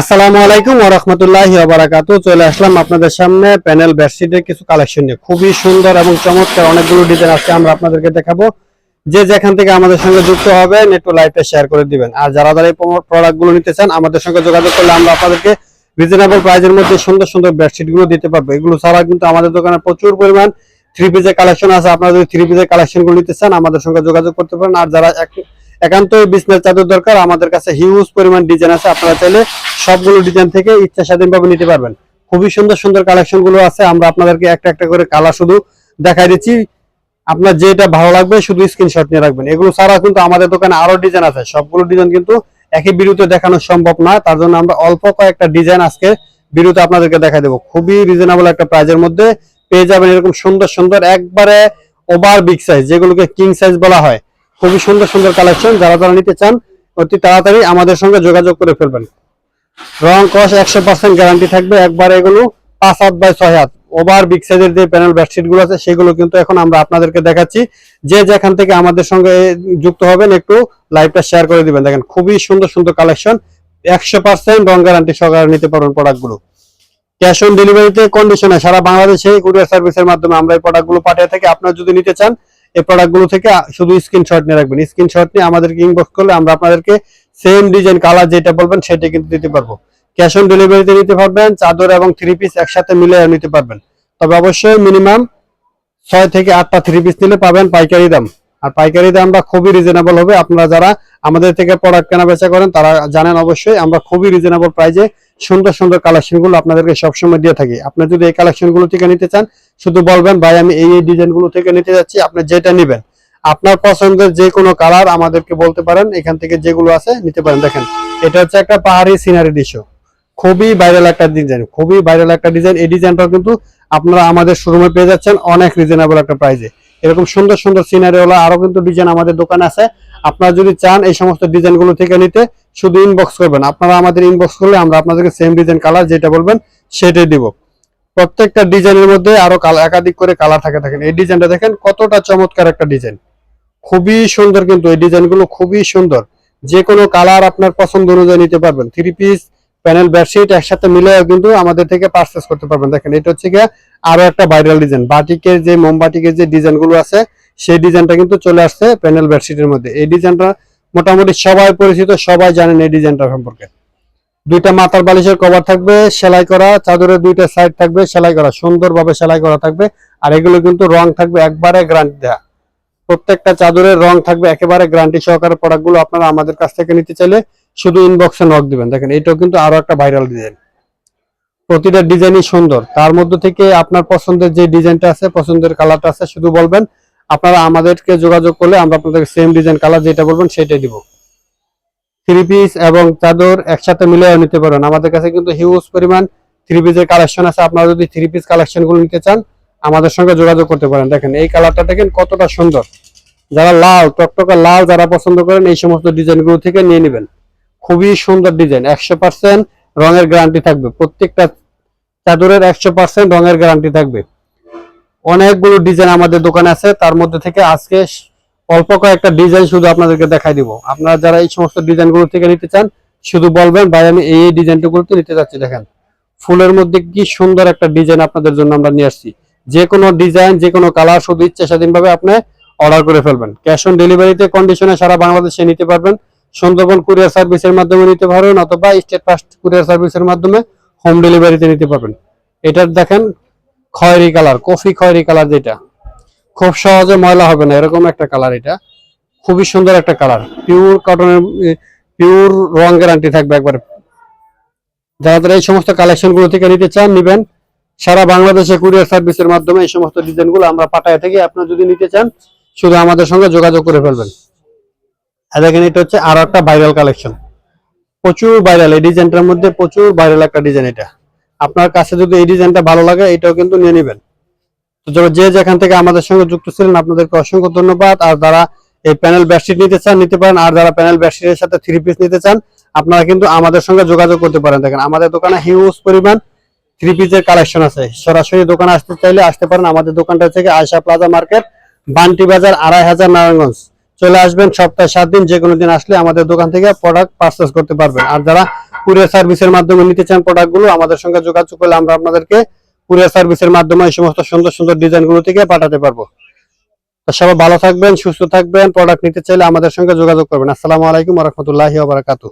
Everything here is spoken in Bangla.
আসসালামু আলাইকুম ওয়া রাহমাতুল্লাহি ওয়া বারাকাতু চলে আসলাম আপনাদের সামনে প্যানেল বেডশিটের কিছু কালেকশন নিয়ে। খুবই সুন্দর এবং চমৎকার অনেকগুলো ডিজাইন আছে আমরা আপনাদেরকে দেখাবো। যে যেখান থেকে আমাদের সঙ্গে যুক্ত হবেন, একটু লাইভটা শেয়ার করে দিবেন। আর যারা যারা এই প্রোডাক্টগুলো নিতে চান, আমাদের সঙ্গে যোগাযোগ করলে আমরা আপনাদেরকে রিজনেবল প্রাইজের মধ্যে সুন্দর সুন্দর বেডশিটগুলো দিতে পারব। এগুলো ছাড়া কিন্তু আমাদের দোকানে প্রচুর পরিমাণ থ্রি পিসের কালেকশন আছে। আপনারা যদি থ্রি পিসের কালেকশনগুলো নিতে চান, আমাদের সঙ্গে যোগাযোগ করতে পারেন। আর যারা এক- একান্ত বিজনেস চাদর দরকার। আমাদের কাছে হিউজ পরিমাণ ডিজাইন আছে। আপনারা চাইলে সবগুলো ডিজাইন থেকে ইচ্ছা স্বাধীনভাবে নিতে পারবেন। খুবই সুন্দর সুন্দর কালেকশনগুলো আছে। আমরা আপনাদেরকে একটা একটা করে কালার শুধু দেখাই দিচ্ছি। আপনার যেটা ভালো লাগবে শুধু স্ক্রিনশট নিয়ে রাখবেন। এগুলো ছাড়া কিন্তু আমাদের দোকানে আরও ডিজাইন আছে। সবগুলো ডিজাইন কিন্তু একই বিরুতে দেখানো সম্ভব না। তার জন্য আমরা অল্প কয়েকটা ডিজাইন আজকে বিরুতে আপনাদেরকে দেখা দেবো। খুবই রিজনেবল একটা প্রাইজের মধ্যে পেয়ে যাবেন এরকম সুন্দর সুন্দর, একবারে ওভার বিগ সাইজ যেগুলোকে কিং সাইজ বলা হয়। খুবই সুন্দর সুন্দর কালেকশন যারা যারা নিতে চান, অতি তাড়াতাড়ি আমাদের সঙ্গে যোগাযোগ করে ফেলবেন। রং কস একশো পার্সেন্ট গ্যারান্টি থাকবে, একবার এগুলো পাঁচ হাত বাই ছয় হাত। ওভার বিগ সাইজের যে প্যানেল বেডশিটগুলো আছে, সেগুলো কিন্তু এখন আমরা আপনাদেরকে দেখাচ্ছি। যে যেখান থেকে আমাদের সঙ্গে যুক্ত হবেন, একটু লাইভটা শেয়ার করে দিবেন। দেখেন, খুবই সুন্দর সুন্দর কালেকশন একশো পার্সেন্ট রং গ্যারান্টি সহকারে নিতে পারবেন প্রোডাক্টগুলো। ক্যাশ অন ডেলিভারিতে কন্ডিশনে সারা বাংলাদেশে কুরিয়ার সার্ভিসের মাধ্যমে আমরা এই প্রোডাক্টগুলো পাঠিয়ে থাকি। আপনারা যদি নিতে চান এই প্রোডাক্টগুলো থেকে শুধু স্ক্রিনশট নিয়ে রাখবেন। স্ক্রিনশট নিয়ে আমাদেরকে ইনবক্স করলে আমরা আপনাদেরকে সেম ডিজাইন কালার যেটা বলবেন সেটা কিন্তু দিতে পারব। ক্যাশ অন ডেলিভারিতে নিতে পারবেন, চাদর এবং থ্রি পিস একসাথে মিলে নিতে পারবেন। তবে অবশ্যই মিনিমাম ছয় থেকে আটটা থ্রি পিস নিলে পাবেন পাইকারি দাম। আর পাইকারি দামটা খুবই রিজনেবল হবে। আপনারা যারা আমাদের থেকে প্রোডাক্ট কেনা বেচা করেন, তারা জানেন অবশ্যই আমরা খুবই রিজনেবল প্রাইজে সুন্দর সুন্দর কালেকশনগুলো আপনাদেরকে সবসময় দিয়ে থাকি। আপনি যদি এই কালেকশনগুলো থেকে নিতে চান, শুধু বলবেন, ভাই, আমি এই এই ডিজাইনগুলো থেকে নিতে যাচ্ছি, আপনি যেটা নেবেন। আপনার পছন্দের যে কোনো কালার আমাদেরকে বলতে পারেন, এখান থেকে যেগুলো আছে নিতে পারেন। দেখেন, এটা হচ্ছে একটা পাহাড়ি সিনারি দৃশ্য। খুবই ভাইরাল একটা ডিজাইন খুবই ভাইরাল একটা ডিজাইন এই ডিজাইনটাও কিন্তু আপনারা আমাদের শোরুমে পেয়ে যাচ্ছেন অনেক রিজনেবল একটা প্রাইজে এরকম সুন্দর সুন্দর সিনারি ওলা আরও কিন্তু ডিজাইন আমাদের দোকানে আছে। আপনারা যদি চান এই সমস্ত ডিজাইনগুলো থেকে নিতে, শুধু ইনবক্স করবেন। আপনারা আমাদের ইনবক্স করলে আমরা আপনাদেরকে সেম ডিজাইন কালার যেটা বলবেন, সেটাই দিব। প্রত্যেকটা ডিজাইনের মধ্যে আরও একাধিক করে কালার থাকে থাকেন এই ডিজাইনটা দেখেন, কতটা চমৎকার একটা ডিজাইন খুবই সুন্দর কিন্তু এই ডিজাইনগুলো খুবই সুন্দর। যে কোনো কালার আপনার পছন্দ অনুযায়ী নিতে পারবেন। থ্রি পিস প্যানেল বেডশিট একসাথে মিলে কিন্তু আমাদের থেকে পারচেস করতে পারবেন। দেখেন, এটা হচ্ছে গিয়ে আরও একটা ভাইরাল ডিজাইন বাটিকের যে, মোমবাটিকের যে ডিজাইনগুলো আছে, সেই ডিজাইনটা কিন্তু চলে আসছে প্যানেল বেডশিটের মধ্যে। এই ডিজাইনটা মোটামুটি সবাই পরিচিত, সবাই জানেন এই ডিজাইনটা সম্পর্কে। দুইটা মাথার বালিশের কভার থাকবে, সেলাই করা, চাদরের দুইটা সাইড থাকবে, সেলাই করা, সুন্দরভাবে সেলাই করা থাকবে, আর এগুলো কিন্তু রং থাকবে একবারে গ্যারান্টি দেওয়া প্রত্যেকটা চাদরের রং থাকবে একেবারে গ্যারান্টি সহকারে প্রোডাক্টগুলো আপনারা আমাদের কাছ থেকে নিতে চাইলে শুধু ইনবক্সে নক দিবেন। দেখেন, এটাও কিন্তু আরও একটা ভাইরাল ডিজাইন প্রতিটা ডিজাইনই সুন্দর। তার মধ্যে থেকে আপনার পছন্দের যে ডিজাইনটা আছে, পছন্দের কালারটা আছে, শুধু বলবেন, আপনারা আমাদেরকে যোগাযোগ করলে আমরা আপনাদেরকে সেম ডিজাইন কালার যেটা বলবেন, সেটাই দিব। থ্রি পিস এবং চাদর একসাথে মিলে নিতে পারেন। আমাদের কাছে কিন্তু হিউজ পরিমাণ থ্রি পিসের কালেকশন আছে। আপনারা যদি থ্রি পিস কালেকশনগুলো নিতে চান, আমাদের সঙ্গে যোগাযোগ করতে পারেন। দেখেন, এই কালারটা দেখেন কতটা সুন্দর। যারা লাল, টকটকা লাল যারা পছন্দ করেন, এই সমস্ত ডিজাইনগুলো থেকে নিয়ে নেবেন। খুবই সুন্দর ডিজাইন একশো পার্সেন্ট রঙের গ্যারান্টি থাকবে। প্রত্যেকটা চাদরের একশো পার্সেন্ট রঙের গ্যারান্টি থাকবে। অনেকগুলো ডিজাইন আমাদের দোকানে আছে, তার মধ্যে থেকে আজকে অল্প কয়েকটা ডিজাইন শুধু আপনাদেরকে দেখাই দিব। আপনারা যারা এই সমস্ত ডিজাইনগুলো থেকে নিতে চান, শুধু বলবেন, ভাই, আমি এই এই নিতে চাচ্ছি দেখেন, ফুলের মধ্যে কি সুন্দর একটা ডিজাইন আপনাদের জন্য আমরা নিয়ে আসছি। যে কোনো ডিজাইন যে কোনো কালার শুধু ইচ্ছা স্বাধীনভাবে আপনি অর্ডার করে ফেলবেন। ক্যাশ অন ডেলিভারিতে কন্ডিশনে সারা বাংলাদেশে নিতে পারবেন। সুন্দরবন কুরিয়ার সার্ভিসের মাধ্যমে নিতে পারবেন অথবা স্টেট ফাস্ট কুরিয়ার সার্ভিসের মাধ্যমে হোম ডেলিভারিতে নিতে পারবেন। এটার দেখেন, খয়েরি কালার কফি খয়েরি কালার যেটা। খুব সহজে ময়লা হবে না, এরকম একটা কালার এটা। খুবই সুন্দর একটা কালার পিওর কটনের পিওর রং গ্যারান্টি থাকবে একবার। যারা যারা এই সমস্ত কালেকশনগুলো থেকে নিতে চান, নিবেন। সারা বাংলাদেশে কুরিয়ার সার্ভিসের মাধ্যমে এই সমস্ত ডিজাইনগুলো আমরা পাঠায় থাকি। আপনারা যদি নিতে চান, শুধু আমাদের সঙ্গে যোগাযোগ করে ফেলবেন। দেখেন এটা হচ্ছে আরও একটা ভাইরাল কালেকশন প্রচুর ভাইরাল এই ডিজাইনটার মধ্যে প্রচুর ভাইরাল একটা ডিজাইন এটা। আপনার কাছে যদি এই ডিজাইনটা ভালো লাগে, এটাও কিন্তু নিয়ে নেবেন। তো যারা যে যেখান থেকে আমাদের সঙ্গে যুক্ত ছিলেন, আপনাদেরকে অসংখ্য ধন্যবাদ। আর যারা এই প্যানেল বেডশিট নিতে চান, নিতে পারেন। আর যারা প্যানেল বেডশিটের সাথে থ্রি পিস নিতে চান, আপনারা কিন্তু আমাদের সঙ্গে যোগাযোগ করতে পারেন। দেখেন, আমাদের দোকানে হিউজ পরিমাণ থ্রি পিসের কালেকশন আছে। সরাসরি দোকানে আসতে চাইলে আসতে পারেন। আমাদের দোকানটা থেকে আয়সা প্লাজা মার্কেট বান্টি বাজার, আড়াই হাজার নারায়ণগঞ্জ। চলে আসবেন, সপ্তাহে সাত দিন যে কোনো দিন আসলে আমাদের দোকান থেকে প্রোডাক্ট পারচেস করতে পারবেন। আর যারা কুরিয়ার সার্ভিসের মাধ্যমে নিতে চান প্রোডাক্টগুলো, আমাদের সঙ্গে যোগাযোগ করলে আমরা আপনাদেরকে কুরিয়ার সার্ভিসের মাধ্যমে এই সমস্ত সুন্দর সুন্দর ডিজাইনগুলো থেকে পাঠাতে পারব। সবাই ভালো থাকবেন, সুস্থ থাকবেন প্রোডাক্ট নিতে চাইলে আমাদের সঙ্গে যোগাযোগ করবেন। আসসালামু আলাইকুম রহমতুল্লাহ বারাকাতু